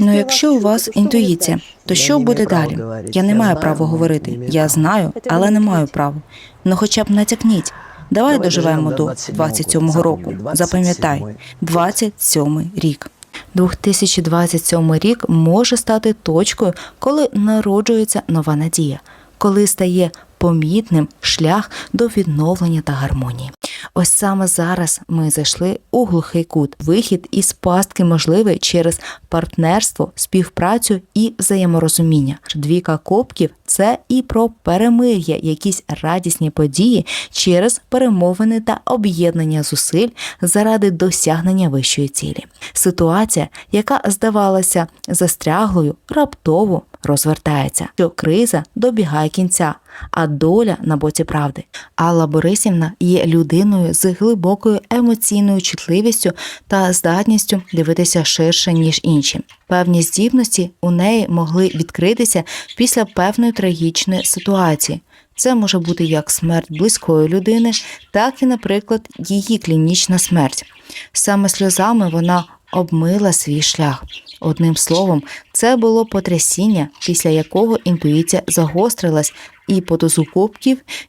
Ну, якщо у вас інтуїція, то що буде далі? Я не маю права говорити. Я знаю, але не маю права. Ну, хоча б натякніть. Давай доживемо до 27-го року. Запам'ятай, 27-й рік. 2027 рік може стати точкою, коли народжується нова надія, коли стає помітним шлях до відновлення та гармонії. Ось саме зараз ми зайшли у глухий кут. Вихід із пастки можливий через партнерство, співпрацю і взаєморозуміння. Двіка копків це і про перемир'я, якісь радісні події через перемовини та об'єднання зусиль заради досягнення вищої цілі. Ситуація, яка здавалася застряглою, раптово розвертається, що криза добігає кінця, а доля на боці правди. Алла Борисівна є людиною з глибокою емоційною чутливістю та здатністю дивитися ширше ніж інші. Певні здібності у неї могли відкритися після певної трагічної ситуації. Це може бути як смерть близької людини, так і, наприклад, її клінічна смерть. Саме сльозами вона обмила свій шлях. Одним словом, це було потрясіння, після якого інтуїція загострилась, і по дозу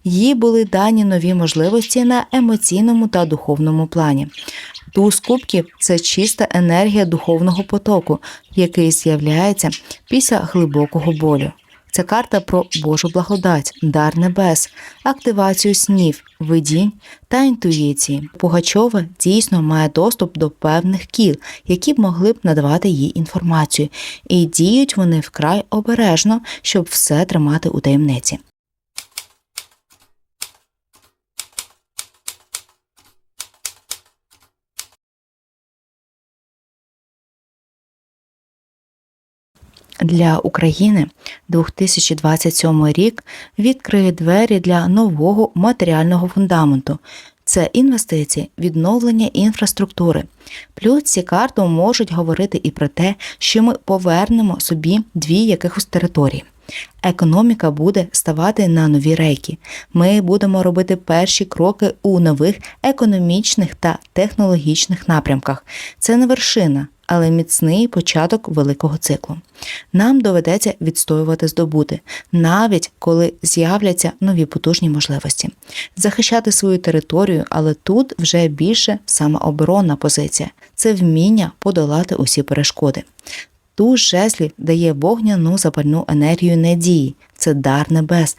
їй були дані нові можливості на емоційному та духовному плані. Туз кубків це чиста енергія духовного потоку, який з'являється після глибокого болю. Це карта про Божу благодать, дар небес, активацію снів, видінь та інтуїції. Пугачова дійсно має доступ до певних кіл, які б могли б надавати їй інформацію, і діють вони вкрай обережно, щоб все тримати у таємниці. Для України 2027 рік відкриє двері для нового матеріального фундаменту. Це інвестиції, відновлення інфраструктури. Плюс ці карти можуть говорити і про те, що ми повернемо собі дві якихось території. Економіка буде ставати на нові рейки. Ми будемо робити перші кроки у нових економічних та технологічних напрямках. Це не вершина, але міцний початок великого циклу. Нам доведеться відстоювати здобути, навіть коли з'являться нові потужні можливості, захищати свою територію, але тут вже більше самооборонна позиція це вміння подолати усі перешкоди. Туз жезлів дає вогняну запальну енергію надії, це дар небес,